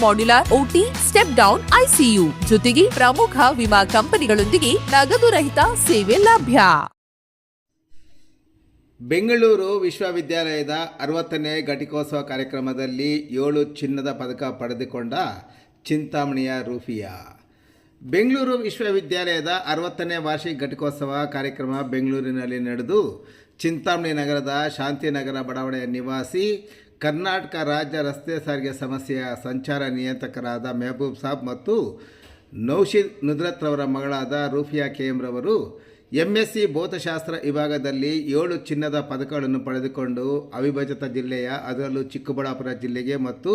modular OT step down ICU ಜೊತೆಗೆ ಪ್ರಮುಖ ವಿಮಾ ಕಂಪನಿಗಳೊಂದಿಗೆ ನಗದು ರಹಿತ ಸೇವೆ ಲಭ್ಯ. ಬೆಂಗಳೂರು ವಿಶ್ವವಿದ್ಯಾಲಯದ ಅರವತ್ತನೇ ಘಟಿಕೋತ್ಸವ ಕಾರ್ಯಕ್ರಮದಲ್ಲಿ ಏಳು ಚಿನ್ನದ ಪದಕ ಪಡೆದುಕೊಂಡ ಚಿಂತಾಮಣಿಯ ರೂಫಿಯಾ. ಬೆಂಗಳೂರು ವಿಶ್ವವಿದ್ಯಾಲಯದ ಅರವತ್ತನೇ ವಾರ್ಷಿಕ ಘಟಿಕೋತ್ಸವ ಕಾರ್ಯಕ್ರಮ ಬೆಂಗಳೂರಿನಲ್ಲಿ ನಡೆದು ಚಿಂತಾಮಣಿ ನಗರದ ಶಾಂತಿನಗರ ಬಡಾವಣೆಯ ನಿವಾಸಿ, ಕರ್ನಾಟಕ ರಾಜ್ಯ ರಸ್ತೆ ಸಾರಿಗೆ ಸಮಸ್ಯೆಯ ಸಂಚಾರ ನಿಯಂತ್ರಕರಾದ ಮೆಹಬೂಬ್ ಸಾಬ್ ಮತ್ತು ನೌಶಿದ್ ನುದ್ರತ್ ರವರ ಮಗಳಾದ ರೂಫಿಯಾ ರವರು ಸಿ ಭೌತಶಾಸ್ತ್ರ ವಿಭಾಗದಲ್ಲಿ ಏಳು ಚಿನ್ನದ ಪದಕಗಳನ್ನು ಪಡೆದುಕೊಂಡು ಅವಿಭಜಿತ ಜಿಲ್ಲೆಯ, ಅದರಲ್ಲೂ ಚಿಕ್ಕಬಳ್ಳಾಪುರ ಜಿಲ್ಲೆಗೆ ಮತ್ತು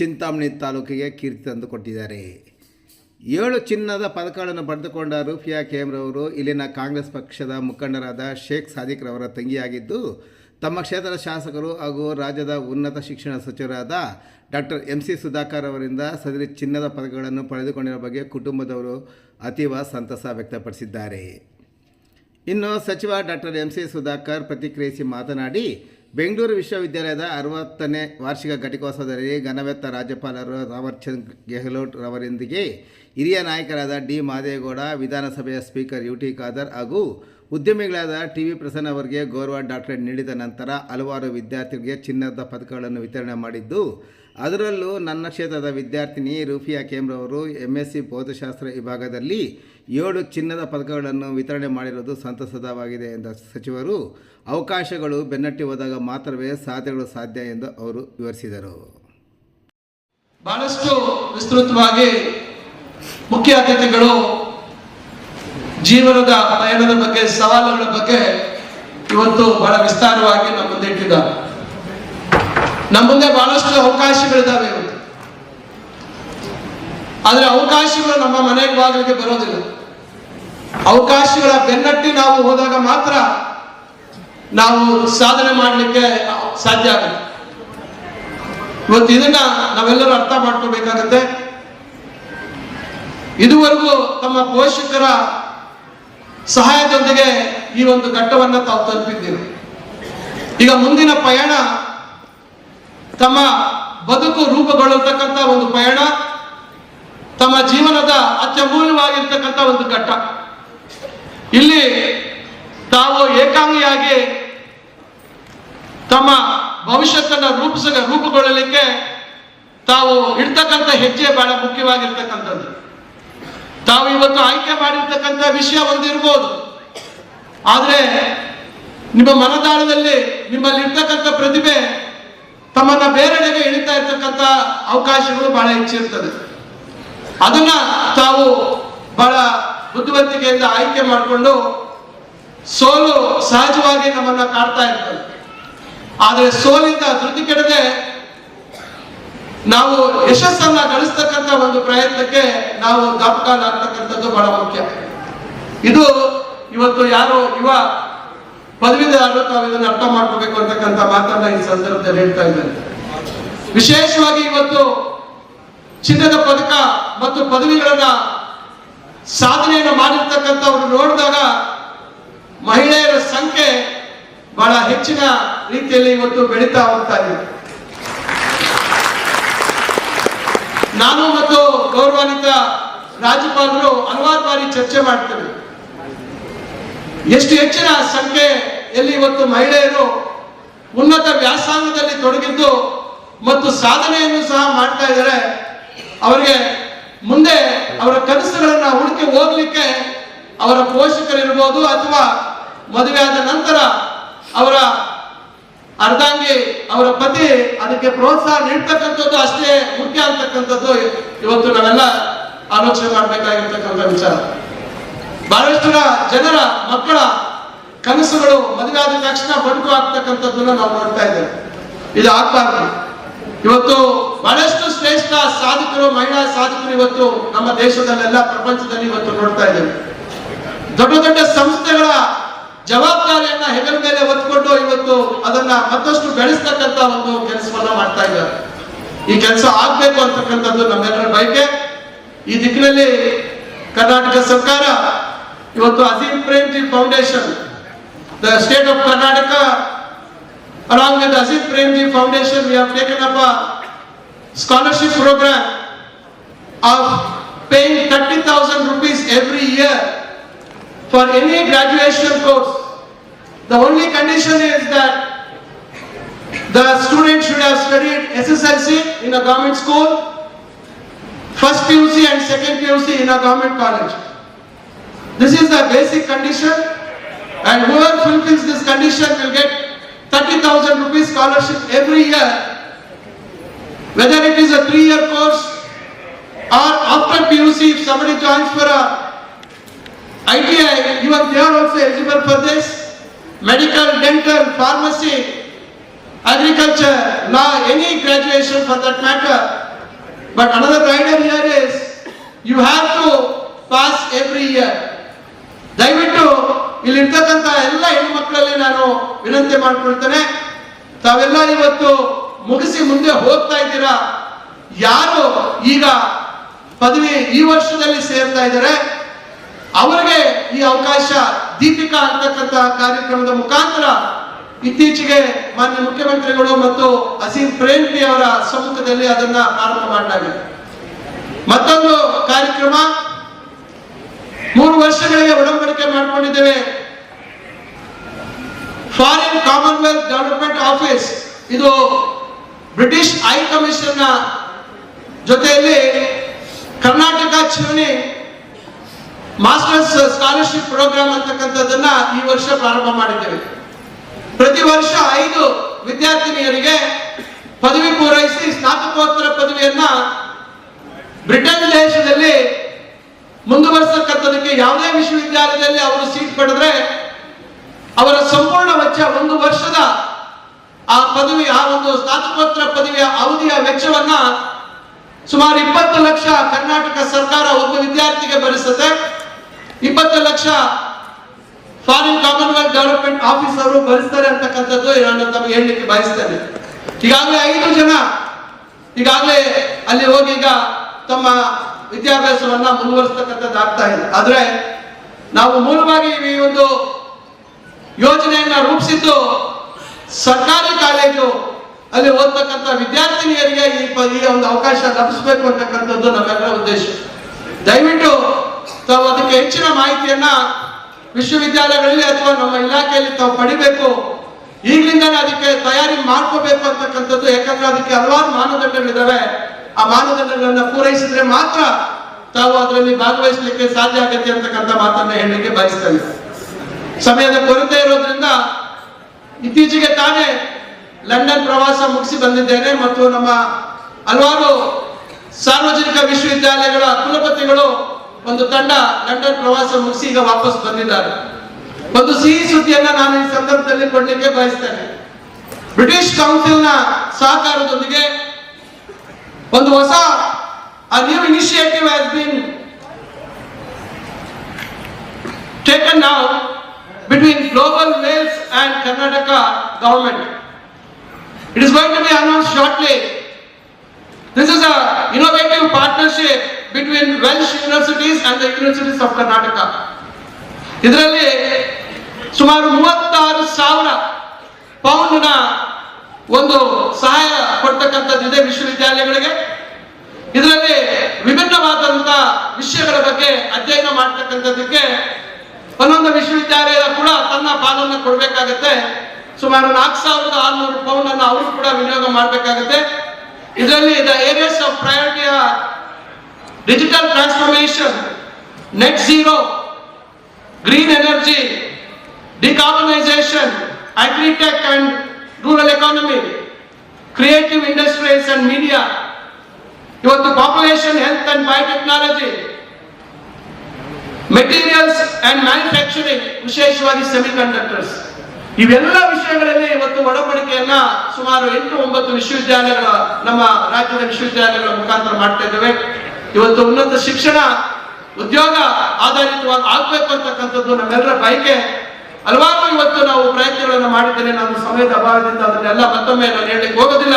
ಚಿಂತಾಮಣಿ ತಾಲೂಕಿಗೆ ಕೀರ್ತಿ ತಂದುಕೊಟ್ಟಿದ್ದಾರೆ. ಏಳು ಚಿನ್ನದ ಪದಕಗಳನ್ನು ಪಡೆದುಕೊಂಡ ರೂಫಿಯಾ ಕೇಮ್ರವರು ಇಲ್ಲಿನ ಕಾಂಗ್ರೆಸ್ ಪಕ್ಷದ ಮುಖಂಡರಾದ ಶೇಖ್ ಸಾದಿಕ್ರವರ ತಂಗಿಯಾಗಿದ್ದು, ತಮ್ಮ ಕ್ಷೇತ್ರದ ಶಾಸಕರು ಹಾಗೂ ರಾಜ್ಯದ ಉನ್ನತ ಶಿಕ್ಷಣ ಸಚಿವರಾದ ಡಾಕ್ಟರ್ ಎಂ ಸಿ ಸುಧಾಕರ್ ಅವರಿಂದ ಸದರಿ ಚಿನ್ನದ ಪದಕಗಳನ್ನು ಪಡೆದುಕೊಂಡಿರುವ ಬಗ್ಗೆ ಕುಟುಂಬದವರು ಅತೀವ ಸಂತಸ ವ್ಯಕ್ತಪಡಿಸಿದ್ದಾರೆ. ಇನ್ನು ಸಚಿವ ಡಾಕ್ಟರ್ ಎಂ ಸಿ ಸುಧಾಕರ್ ಪ್ರತಿಕ್ರಿಯಿಸಿ ಮಾತನಾಡಿ ಬೆಂಗಳೂರು ವಿಶ್ವವಿದ್ಯಾಲಯದ ಅರವತ್ತನೇ ವಾರ್ಷಿಕ ಘಟಿಕೋತ್ಸವದಲ್ಲಿ ಘನವೆತ್ತ ರಾಜ್ಯಪಾಲರು ಥಾವರ್ಚಂದ್ ಗೆಹ್ಲೋಟ್ ರವರೊಂದಿಗೆ ಹಿರಿಯ ನಾಯಕರಾದ ಡಿ ಮಾದೇಗೌಡ, ವಿಧಾನಸಭೆಯ ಸ್ಪೀಕರ್ ಯು ಟಿ ಖಾದರ್ ಹಾಗೂ ಉದ್ಯಮಿಗಳಾದ ಟಿ ವಿ ಪ್ರಸನ್ನ ಅವರಿಗೆ ಗೌರವ ಡಾಕ್ಟರೇಟ್ ನೀಡಿದ ನಂತರ ಹಲವಾರು ವಿದ್ಯಾರ್ಥಿಗಳಿಗೆ ಚಿನ್ನದ ಪದಕಗಳನ್ನು ವಿತರಣೆ ಮಾಡಿದ್ದು ಅದರಲ್ಲೂ ನನ್ನ ಕ್ಷೇತ್ರದ ವಿದ್ಯಾರ್ಥಿನಿ ರೂಫಿಯಾ ಕೇಮ್ರವರು ಎಂ ಎಸ್ ಸಿ ಭೌತಶಾಸ್ತ್ರ ವಿಭಾಗದಲ್ಲಿ ಏಳು ಚಿನ್ನದ ಪದಕಗಳನ್ನು ವಿತರಣೆ ಮಾಡಿರುವುದು ಸಂತಸದವಾಗಿದೆ ಎಂದ ಸಚಿವರು. ಅವಕಾಶಗಳು ಬೆನ್ನಟ್ಟಿ ಹೋದಾಗ ಮಾತ್ರವೇ ಸಾಧ್ಯಗಳು ಸಾಧ್ಯ ಎಂದು ಅವರು ವಿವರಿಸಿದರು. ಬಹಳಷ್ಟು ವಿಸ್ತೃತವಾಗಿ ಮುಖ್ಯ ಅತಿಥಿಗಳು ಜೀವನದ ಪಯಣದ ಬಗ್ಗೆ, ಸವಾಲುಗಳ ಬಗ್ಗೆ ಇವತ್ತು ಬಹಳ ವಿಸ್ತಾರವಾಗಿ ನಮ್ಮ ಮುಂದೆ ಇಟ್ಟಿದ್ದಾರೆ. ನಮ್ಮ ಮುಂದೆ ಬಹಳಷ್ಟು ಅವಕಾಶಗಳಿದ್ದಾವೆ ಆದರೆ ಅವಕಾಶಗಳು ನಮ್ಮ ಮನೆ ಬಾಗಿಲಿಗೆ ಬರೋದಿಲ್ಲ. ಅವಕಾಶಗಳ ಬೆನ್ನಟ್ಟಿ ನಾವು ಹೋದಾಗ ಮಾತ್ರ ನಾವು ಸಾಧನೆ ಮಾಡಲಿಕ್ಕೆ ಸಾಧ್ಯ ಆಗುತ್ತೆ ಇವತ್ತು ಇದನ್ನ ನಾವೆಲ್ಲರೂ ಅರ್ಥ ಮಾಡ್ಕೋಬೇಕಾಗತ್ತೆ. ಇದುವರೆಗೂ ತಮ್ಮ ಪೋಷಕರ ಸಹಾಯದೊಂದಿಗೆ ಈ ಒಂದು ಘಟ್ಟವನ್ನ ತಾವು ತಲುಪಿದ್ದೇವೆ. ಈಗ ಮುಂದಿನ ಪಯಣ ತಮ್ಮ ಬದುಕು ರೂಪುಗೊಳ್ಳತಕ್ಕಂಥ ಒಂದು ಪಯಣ, ತಮ್ಮ ಜೀವನದ ಅತ್ಯಮೂಲ್ಯವಾಗಿರ್ತಕ್ಕಂಥ ಒಂದು ಘಟ್ಟ. ಇಲ್ಲಿ ತಾವು ಏಕಾಂಗಿಯಾಗಿ ತಮ್ಮ ಭವಿಷ್ಯತನ್ನು ರೂಪಿಸ, ರೂಪುಗೊಳ್ಳಲಿಕ್ಕೆ ತಾವು ಇಡ್ತಕ್ಕಂಥ ಹೆಜ್ಜೆ ಬಹಳ ಮುಖ್ಯವಾಗಿರ್ತಕ್ಕಂಥದ್ದು. ತಾವು ಇವತ್ತು ಆಯ್ಕೆ ಮಾಡಿರ್ತಕ್ಕಂಥ ವಿಷಯ ಒಂದಿರ್ಬೋದು. ಆದರೆ ನಿಮ್ಮ ಮನದಾಳದಲ್ಲಿ ನಿಮ್ಮಲ್ಲಿರ್ತಕ್ಕಂಥ ಪ್ರತಿಭೆ ತಮ್ಮನ್ನ ಬೇರೆಡೆಗೆ ಇಳಿತಾ ಇರ್ತಕ್ಕಂಥ ಅವಕಾಶಗಳು ಬಹಳ ಹೆಚ್ಚಿರ್ತದೆ. ಅದನ್ನ ತಾವು ಬಹಳ ಬುದ್ಧಿವಂತಿಕೆಯಿಂದ ಆಯ್ಕೆ ಮಾಡಿಕೊಂಡು ಸೋಲು ಸಹಜವಾಗಿ ನಮ್ಮನ್ನ ಕಾಡ್ತಾ ಇರ್ತದೆ. ಆದರೆ ಸೋಲಿಂದ ಧೃತಿ ಕೆಡದೆ ನಾವು ಯಶಸ್ಸನ್ನ ಗಳಿಸ್ತಕ್ಕಂಥ ಒಂದು ಪ್ರಯತ್ನಕ್ಕೆ ನಾವು ದಾಪಕಾಲಾಗ್ತಕ್ಕಂಥದ್ದು ಬಹಳ ಮುಖ್ಯ. ಇದು ಇವತ್ತು ಯಾರು ಯುವ ಪದವೀಧರರು ತಾವು ಇದನ್ನು ಅರ್ಥ ಮಾಡ್ಕೋಬೇಕು ಅಂತಕ್ಕಂಥ ಮಾತನ್ನ ಈ ಸಂದರ್ಭದಲ್ಲಿ ಹೇಳ್ತಾ ಇದ್ದಾರೆ ವಿಶೇಷವಾಗಿ ಇವತ್ತು ಚಿನ್ನದ ಪದಕ ಮತ್ತು ಪದವಿಗಳನ್ನ ಸಾಧನೆಯನ್ನು ಮಾಡಿರ್ತಕ್ಕಂಥವ್ರು ನೋಡಿದಾಗ ಮಹಿಳೆಯರ ಸಂಖ್ಯೆ ಬಹಳ ಹೆಚ್ಚಿನ ರೀತಿಯಲ್ಲಿ ಇವತ್ತು ಬೆಳೀತಾ ಹೋಗ್ತಾ ಇದೆ. ನಾನು ಮತ್ತು ಗೌರವಾನ್ವಿತ ರಾಜ್ಯಪಾಲರು ಹಲವಾರು ಬಾರಿ ಚರ್ಚೆ ಮಾಡ್ತೇವೆ. ಎಷ್ಟು ಹೆಚ್ಚಿನ ಸಂಖ್ಯೆಯಲ್ಲಿ ಇವತ್ತು ಮಹಿಳೆಯರು ಉನ್ನತ ವ್ಯಾಸಂಗದಲ್ಲಿ ತೊಡಗಿದ್ದು ಮತ್ತು ಸಾಧನೆಯನ್ನು ಸಹ ಮಾಡ್ತಾ ಇದ್ದಾರೆ, ಅವರಿಗೆ ಮುಂದೆ ಅವರ ಕನಸುಗಳನ್ನ ಹುಡುಕಿ ಹೋಗ್ಲಿಕ್ಕೆ ಅವರ ಪೋಷಕರಿರ್ಬೋದು ಅಥವಾ ಮದುವೆಯಾದ ನಂತರ ಅವರ ಅರ್ಧಾಂಗಿ ಅವರ ಪತಿ ಅದಕ್ಕೆ ಪ್ರೋತ್ಸಾಹ ನೀಡ್ತಕ್ಕಂಥದ್ದು ಅಷ್ಟೇ ಮುಖ್ಯ ಅಂತಕ್ಕಂಥದ್ದು ಇವತ್ತು ನಾವೆಲ್ಲ ಆಲೋಚನೆ ಮಾಡಬೇಕಾಗಿರ್ತಕ್ಕಂಥ ವಿಚಾರ. ಬಹಳಷ್ಟು ಜನರ ಮಕ್ಕಳ ಕನಸುಗಳು ಮದುವೆ ತಕ್ಷಣ ಬದುಕು ಆಗ್ತಕ್ಕಂಥದ್ದನ್ನ ನಾವು ನೋಡ್ತಾ ಇದ್ದೇವೆ. ಇದು ಆಗ್ಬಾರ್ದು. ಇವತ್ತು ಬಹಳಷ್ಟು ಶ್ರೇಷ್ಠ ಸಾಧಕರು, ಮಹಿಳಾ ಸಾಧಕರು ಇವತ್ತು ನಮ್ಮ ದೇಶದಲ್ಲೆಲ್ಲ, ಪ್ರಪಂಚದಲ್ಲಿ ಇವತ್ತು ನೋಡ್ತಾ ಇದ್ದೇವೆ. ದೊಡ್ಡ ದೊಡ್ಡ ಸಂಸ್ಥೆಗಳ ಜವಾಬ್ದಾರಿಯನ್ನ ಹೆಗಲ ಮೇಲೆ ಹೊತ್ಕೊಂಡು ಇವತ್ತು ಅದನ್ನ ಮತ್ತಷ್ಟು ಬೆಳೆಸ್ತಕ್ಕಂತ ಒಂದು ಕೆಲಸವನ್ನ ಮಾಡ್ತಾ ಇದ್ದಾರೆ ಈ ಕೆಲಸ ಆಗ್ಬೇಕು ಅಂತಕ್ಕಂಥದ್ದು ನಮ್ಮೆಲ್ಲರ ಬಯಕೆ. ಈ ದಿಕ್ಕಿನಲ್ಲಿ ಕರ್ನಾಟಕ ಸರ್ಕಾರ ಇವತ್ತು Azim Premji Foundation the state of Karnataka along with Aziz Premji Foundation, we have taken up a scholarship program of paying 30,000 rupees every year for any graduation course. The only condition is that the student should have studied SSLC in a government school, first PUC and second PUC in a government college. This is the basic condition and whoever fulfills this condition will get 30,000 rupees scholarship every year. Whether it is a three-year course or after PUC, if somebody joins for a ITI, they are also eligible for this. Medical, dental, pharmacy, agriculture, law, any graduation for that matter. But another rider here is you have to pass every year. ದಯವಿಟ್ಟು ಇಲ್ಲಿರ್ತಕ್ಕಂಥ ಎಲ್ಲ ಹೆಣ್ಮಕ್ಳಲ್ಲಿ ನಾನು ವಿನಂತಿ ಮಾಡ್ಕೊಳ್ತೇನೆ. ತಾವೆಲ್ಲ ಇವತ್ತು ಮುಗಿಸಿ ಮುಂದೆ ಹೋಗ್ತಾ ಇದ್ದೀರಾ? ಯಾರು ಈಗ ಪದವಿ ಈ ವರ್ಷದಲ್ಲಿ ಸೇರ್ತಾ ಇದ್ದಾರೆ? ಅವರಿಗೆ ಈ ಅವಕಾಶ ದೀಪಿಕಾ ಅಂತಕ್ಕಂಥ ಕಾರ್ಯಕ್ರಮದ ಮುಖಾಂತರ ಇತ್ತೀಚೆಗೆ ಮಾನ್ಯ ಮುಖ್ಯಮಂತ್ರಿಗಳು ಮತ್ತು ಅಸೀಂ ಪ್ರೇಮ್ಜಿ ಅವರ ಸಮ್ಮುಖದಲ್ಲಿ ಅದನ್ನ ಆರಂಭ ಮಾಡಲಾಗಿದೆ ಮತ್ತೊಂದು ಕಾರ್ಯಕ್ರಮ. ವರ್ಷಗಳಿಗೆ ಒಡಂಬಡಿಕೆ ಮಾಡಿಕೊಂಡಿದ್ದೇವೆ. ಫಾರಿನ್ ಕಾಮನ್ವೆಲ್ತ್ ಡೆವಲಪ್ಮೆಂಟ್ ಆಫೀಸ್ ಇದು ಬ್ರಿಟಿಷ್ ಹೈ ಕಮಿಷನ್ ಜೊತೆಯಲ್ಲಿ ಕರ್ನಾಟಕ ಚಿರಣಿ ಮಾಸ್ಟರ್ಸ್ ಸ್ಕಾಲರ್ಶಿಪ್ ಪ್ರೋಗ್ರಾಮ್ ಅಂತಕ್ಕಂಥದ್ದನ್ನ ಈ ವರ್ಷ ಪ್ರಾರಂಭ ಮಾಡಿದ್ದೇವೆ. ಪ್ರತಿ ವರ್ಷ ಐದು ವಿದ್ಯಾರ್ಥಿನಿಯರಿಗೆ ಪದವಿ ಪೂರೈಸಿ ಸ್ನಾತಕೋತ್ತರ ಪದವಿಯನ್ನ ಬ್ರಿಟನ್ ದೇಶದಲ್ಲಿ ಮುಂದುವರಿಸತಕ್ಕಂಥದಕ್ಕೆ ಯಾವುದೇ ವಿಶ್ವವಿದ್ಯಾಲಯದಲ್ಲಿ ಅವರು ಸೀಟ್ ಪಡೆದ್ರೆ ಅವರ ಸಂಪೂರ್ಣ ವೆಚ್ಚ ಒಂದು ವರ್ಷದ ಆ ಪದವಿ, ಆ ಒಂದು ಸ್ನಾತಕೋತ್ತರ ಪದವಿಯ ಅವಧಿಯ ವೆಚ್ಚವನ್ನ ಸುಮಾರು ಇಪ್ಪತ್ತು ಲಕ್ಷ ಕರ್ನಾಟಕ ಸರ್ಕಾರ ಒಬ್ಬ ವಿದ್ಯಾರ್ಥಿಗೆ ಭರಿಸುತ್ತೆ. ಇಪ್ಪತ್ತು lakh foreign commonwealth development office ಅವರು ಭರಿಸ್ತಾರೆ ಅಂತಕ್ಕಂಥದ್ದು ನಾನು ತಮಗೆ ಹೇಳಲಿಕ್ಕೆ ಬಯಸ್ತೇನೆ. ಈಗಾಗಲೇ ಐದು ಜನ ಈಗಾಗಲೇ ಅಲ್ಲಿ ಹೋಗಿ ಈಗ ತಮ್ಮ ವಿದ್ಯಾಭ್ಯಾಸವನ್ನ ಮುಂದುವರಿಸ್ತಕ್ಕಂಥದ್ದು ಆಗ್ತಾ ಇದೆ ಆದ್ರೆ ನಾವು ಮೂಲವಾಗಿ ಈ ಒಂದು ಯೋಜನೆಯನ್ನ ರೂಪಿಸಿದ್ದು ಸರ್ಕಾರಿ ಕಾಲೇಜು, ಅಲ್ಲಿ ಓದ್ತಕ್ಕಂಥ ವಿದ್ಯಾರ್ಥಿನಿಯರಿಗೆ ಈ ಒಂದು ಅವಕಾಶ ಲಭಿಸಬೇಕು ಅಂತಕ್ಕಂಥದ್ದು ನಮ್ಮೆಲ್ಲರ ಉದ್ದೇಶ. ದಯವಿಟ್ಟು ತಾವು ಅದಕ್ಕೆ ಹೆಚ್ಚಿನ ಮಾಹಿತಿಯನ್ನ ವಿಶ್ವವಿದ್ಯಾಲಯಗಳಲ್ಲಿ ಅಥವಾ ನಮ್ಮ ಇಲಾಖೆಯಲ್ಲಿ ತಾವು ಪಡಿಬೇಕು. ಈಗಲಿಂದಲೇ ಅದಕ್ಕೆ ತಯಾರಿ ಮಾಡ್ಕೋಬೇಕು ಅಂತಕ್ಕಂಥದ್ದು, ಯಾಕಂದ್ರೆ ಅದಕ್ಕೆ ಹಲವಾರು ಮಾನದಂಡಗಳಿದಾವೆ. ಆ ಮಾನದಂಡಗಳನ್ನ ಪೂರೈಸಿದ್ರೆ ಮಾತ್ರ ತಾವು ಅದರಲ್ಲಿ ಭಾಗವಹಿಸಲಿಕ್ಕೆ ಸಾಧ್ಯ ಆಗತ್ತೆ ಅಂತಕ್ಕಂಥ ಮಾತನ್ನ ಹೇಳಲಿಕ್ಕೆ ಬಯಸ್ತೇನೆ. ಸಮಯದ ಕೊರತೆ ಇರೋದ್ರಿಂದ ಇತ್ತೀಚೆಗೆ ತಾನೇ ಲಂಡನ್ ಪ್ರವಾಸ ಮುಗಿಸಿ ಬಂದಿದ್ದೇನೆ ಮತ್ತು ನಮ್ಮ ಹಲವಾರು ಸಾರ್ವಜನಿಕ ವಿಶ್ವವಿದ್ಯಾಲಯಗಳ ಕುಲಪತಿಗಳು ಒಂದು ತಂಡ ಲಂಡನ್ ಪ್ರವಾಸ ಮುಗಿಸಿ ಈಗ ವಾಪಸ್ ಬಂದಿದ್ದಾರೆ. ಒಂದು ಸಿಹಿ ಸುದ್ದಿಯನ್ನ ನಾನು ಈ ಸಂದರ್ಭದಲ್ಲಿ ಕೊಡಲಿಕ್ಕೆ ಬಯಸ್ತೇನೆ. ಬ್ರಿಟಿಷ್ ಕೌನ್ಸಿಲ್ನ ಸಹಕಾರದೊಂದಿಗೆ ಒಂದು ಹೊಸ a new initiative has been taken now between Global Wales and Karnataka government. It is going to be announced shortly. This is a innovative partnership between Welsh universities and the universities of Karnataka. ಇದರಲ್ಲಿ ಸುಮಾರು ಮೂವತ್ತಾರು ಸಾವಿರ ಪೌಂಡ್ನ ಒಂದು ಸಹಾಯ ಕೊಡ್ತಕ್ಕಂಥದ್ದು ಇದೆ ವಿಶ್ವವಿದ್ಯಾಲಯಗಳಿಗೆ. ಇದರಲ್ಲಿ ವಿಭಿನ್ನವಾದಂತ ವಿಷಯಗಳ ಬಗ್ಗೆ ಅಧ್ಯಯನ ಮಾಡ್ತಕ್ಕಂಥದ್ದಕ್ಕೆ ಒಂದೊಂದು ವಿಶ್ವವಿದ್ಯಾಲಯದ ಕೂಡ ತನ್ನ ಪಾಲನ್ನು ಕೊಡಬೇಕಾಗತ್ತೆ. ಸುಮಾರು ನಾಲ್ಕು ಸಾವಿರದ ಆರುನೂರು ಪೌಂಡ್ ಅನ್ನು ಅವರು ಕೂಡ ವಿನಿಯೋಗ ಮಾಡಬೇಕಾಗತ್ತೆ. ಇದರಲ್ಲಿ the areas of priority digital transformation net zero, green energy, decarbonisation, agritech and rural economy creative industries and media ಇವತ್ತು population health and biotechnology materials and manufacturing ವಿಶೇಷವಾಗಿ ಸೆಮಿಕಂಡಕ್ಟರ್ಸ್ ಇವೆಲ್ಲ ವಿಷಯಗಳಲ್ಲಿ ಇವತ್ತು ಒಡಂಬಡಿಕೆಯನ್ನ ಸುಮಾರು ಎಂಟು ಒಂಬತ್ತು ವಿಶ್ವವಿದ್ಯಾಲಯಗಳ, ನಮ್ಮ ರಾಜ್ಯದ ವಿಶ್ವವಿದ್ಯಾಲಯಗಳ ಮುಖಾಂತರ ಮಾಡ್ತಾ ಇದ್ದೇವೆ. ಇವತ್ತು ಉನ್ನತ ಶಿಕ್ಷಣ, ಉದ್ಯೋಗ ಆಧಾರಿತವಾಗಿ ಆಗ್ಬೇಕು ಅಂತಕ್ಕಂಥದ್ದು ನಮ್ಮೆಲ್ಲರ ಬಯಕೆ. ಹಲವಾರು ಇವತ್ತು ನಾವು ಪ್ರಯತ್ನಗಳನ್ನು ಮಾಡಿದ್ದೇನೆ. ನಾನು ಸಮಯದ ಅಭಾವದಿಂದ ಅದನ್ನೆಲ್ಲ ಮತ್ತೊಮ್ಮೆ ನಾನು ಹೇಳಲಿಕ್ಕೆ ಹೋಗೋದಿಲ್ಲ.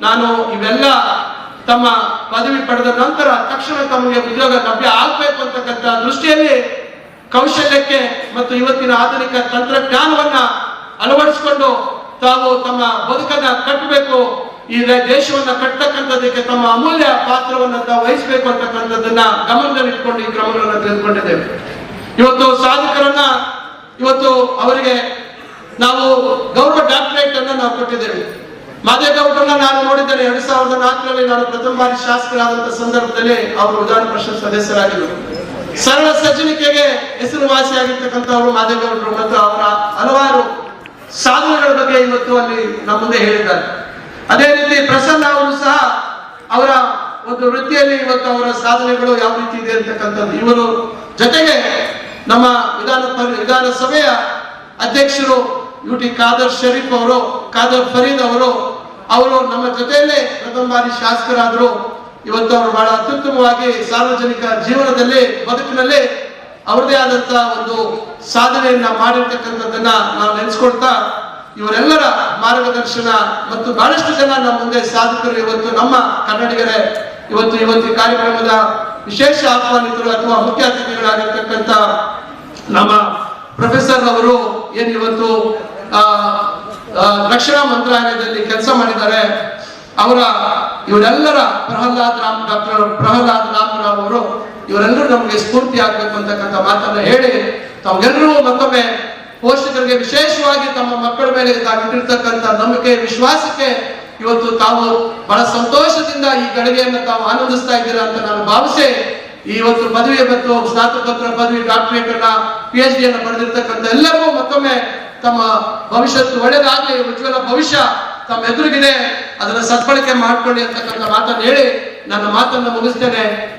ನಾನು ಇವೆಲ್ಲ ತಮ್ಮ ಪದವಿ ಪಡೆದ ನಂತರ ತಕ್ಷಣ ತಮಗೆ ಉದ್ಯೋಗ ಲಭ್ಯ ಆಗಬೇಕು ಅಂತಕ್ಕಂಥ ದೃಷ್ಟಿಯಲ್ಲಿ ಕೌಶಲ್ಯಕ್ಕೆ ಮತ್ತು ಇವತ್ತಿನ ಆಧುನಿಕ ತಂತ್ರಜ್ಞಾನವನ್ನ ಅಳವಡಿಸಿಕೊಂಡು ತಾವು ತಮ್ಮ ಬದುಕನ್ನ ಕಟ್ಟಬೇಕು. ಈ ದೇಶವನ್ನ ಕಟ್ಟತಕ್ಕಂಥದಕ್ಕೆ ತಮ್ಮ ಅಮೂಲ್ಯ ಪಾತ್ರವನ್ನ ತಾವು ವಹಿಸಬೇಕು ಅಂತಕ್ಕಂಥದ್ದನ್ನ ಗಮನದಲ್ಲಿಟ್ಕೊಂಡು ಈ ಕ್ರಮಗಳನ್ನು ತೆಗೆದುಕೊಂಡಿದ್ದೇವೆ. ಇವತ್ತು ಸಾಧಕರನ್ನ ಇವತ್ತು ಅವರಿಗೆ ನಾವು ಗೌರವ ಡಾಕ್ಟರೇಟ್ ಅನ್ನು ನಾವು ಕೊಟ್ಟಿದ್ದೇವೆ. ಮಾದೇಗೌಡರನ್ನ ನಾನು ನೋಡಿದ್ದೇನೆ, ಎರಡ್ ಸಾವಿರದ ನಾಲ್ಕರಲ್ಲಿ ನಾನು ಪ್ರಥಮ ಬಾರಿ ಶಾಸಕರಾದಂತ ಸಂದರ್ಭದಲ್ಲಿ ಅವರು ವಿಧಾನ ಪರಿಷತ್ ಸದಸ್ಯರಾಗಿದ್ದರು. ಸರಳ ಸಜ್ಜನಿಕೆಗೆ ಹೆಸರುವಾಸಿಯಾಗಿರ್ತಕ್ಕಂಥವರು ಮಾದೇಗೌಡರು ಮತ್ತು ಅವರ ಹಲವಾರು ಸಾಧನೆಗಳ ಬಗ್ಗೆ ಇವತ್ತು ಅಲ್ಲಿ ನಮ್ಮ ಮುಂದೆ ಹೇಳಿದ್ದಾರೆ. ಅದೇ ರೀತಿ ಪ್ರಸನ್ನ ಅವರು ಸಹ ಅವರ ಒಂದು ವೃತ್ತಿಯಲ್ಲಿ ಇವತ್ತು ಅವರ ಸಾಧನೆಗಳು ಯಾವ ರೀತಿ ಇದೆ ಅಂತಕ್ಕಂಥದ್ದು. ಇವರು ಜೊತೆಗೆ ನಮ್ಮ ವಿಧಾನ ವಿಧಾನಸಭೆಯ ಅಧ್ಯಕ್ಷರು ಯು ಟಿ ಖಾದರ್ ಶರೀಫ್ ಅವರು, ಖಾದರ್ ಫರೀದ್ ಅವರು ಅವರು ನಮ್ಮ ಜೊತೆಯಲ್ಲೇ ಪ್ರಥಮ ಬಾರಿ ಶಾಸಕರಾದರು. ಇವತ್ತು ಅವರು ಬಹಳ ಅತ್ಯುತ್ತಮವಾಗಿ ಸಾರ್ವಜನಿಕ ಜೀವನದಲ್ಲಿ ಬದುಕಿನಲ್ಲಿ ಅವರದೇ ಆದಂತಹ ಒಂದು ಸಾಧನೆಯನ್ನ ಮಾಡಿರ್ತಕ್ಕಂಥದ್ದನ್ನ ನಾವು ನೆನೆಸ್ಕೊಳ್ತಾ ಇವರೆಲ್ಲರ ಮಾರ್ಗದರ್ಶನ ಮತ್ತು ಬಹಳಷ್ಟು ಜನ ನಮ್ಮ ಮುಂದೆ ಸಾಧಕರು ಇವತ್ತು ನಮ್ಮ ಕನ್ನಡಿಗರೇ. ಇವತ್ತು ಇವತ್ತು ಕಾರ್ಯಕ್ರಮದ ವಿಶೇಷ ಆಹ್ವಾನಿತರು ಅಥವಾ ಮುಖ್ಯ ಅತಿಥಿಗಳಾಗಿರ್ತಕ್ಕಂಥ ನಮ್ಮ ಪ್ರೊಫೆಸರ್ ಅವರು ಏನಿವತ್ತು ರಕ್ಷಣಾ ಮಂತ್ರಾಲಯದಲ್ಲಿ ಕೆಲಸ ಮಾಡಿದ್ದಾರೆ, ಅವರ ಇವರೆಲ್ಲರ ಪ್ರಹ್ಲಾದ್ ರಾಮ್, ಡಾಕ್ಟರ್ ಪ್ರಹ್ಲಾದ್ ರಾಮರಾವ್ ಅವರು, ಇವರೆಲ್ಲರೂ ನಮಗೆ ಸ್ಫೂರ್ತಿ ಆಗ್ಬೇಕು ಅಂತಕ್ಕಂಥ ಮಾತನ್ನ ಹೇಳಿ, ತಾವೆಲ್ಲರೂ ಮತ್ತೊಮ್ಮೆ ಪೋಷಕರಿಗೆ ವಿಶೇಷವಾಗಿ ತಮ್ಮ ಮಕ್ಕಳ ಮೇಲೆ ತಾವಿಟ್ಟಿರ್ತಕ್ಕಂಥ ನಂಬಿಕೆ, ವಿಶ್ವಾಸಕ್ಕೆ ಇವತ್ತು ತಾವು ಬಹಳ ಸಂತೋಷದಿಂದ ಈ ಗಳಿಗೆಯನ್ನು ತಾವು ಆನಂದಿಸ್ತಾ ಇದ್ದೀರಾ ಅಂತ ನಾನು ಭಾವಿಸಿ ಇವತ್ತು ಪದವಿ ಮತ್ತು ಸ್ನಾತಕೋತ್ತರ ಪದವಿ ಡಾಕ್ಟರೇಟ್ ಅನ್ನ ಪಿ ಎಚ್ ಡಿ ಅನ್ನ ಪಡೆದಿರ್ತಕ್ಕಂಥ ಎಲ್ಲರಿಗೂ ಮತ್ತೊಮ್ಮೆ ತಮ್ಮ ಭವಿಷ್ಯತ್ತು ಒಳ್ಳೆಯದಾಗಲಿ ಉಜ್ವಲ ಭವಿಷ್ಯ ತಮ್ಮ ಎದುರಿಗಿದೆ. ಅದನ್ನ ಸದ್ಬಳಕೆ ಮಾಡಿಕೊಳ್ಳಿ ಅಂತಕ್ಕಂಥ ಮಾತನ್ನು ಹೇಳಿ ನನ್ನ ಮಾತನ್ನು ಮುಗಿಸ್ತೇನೆ.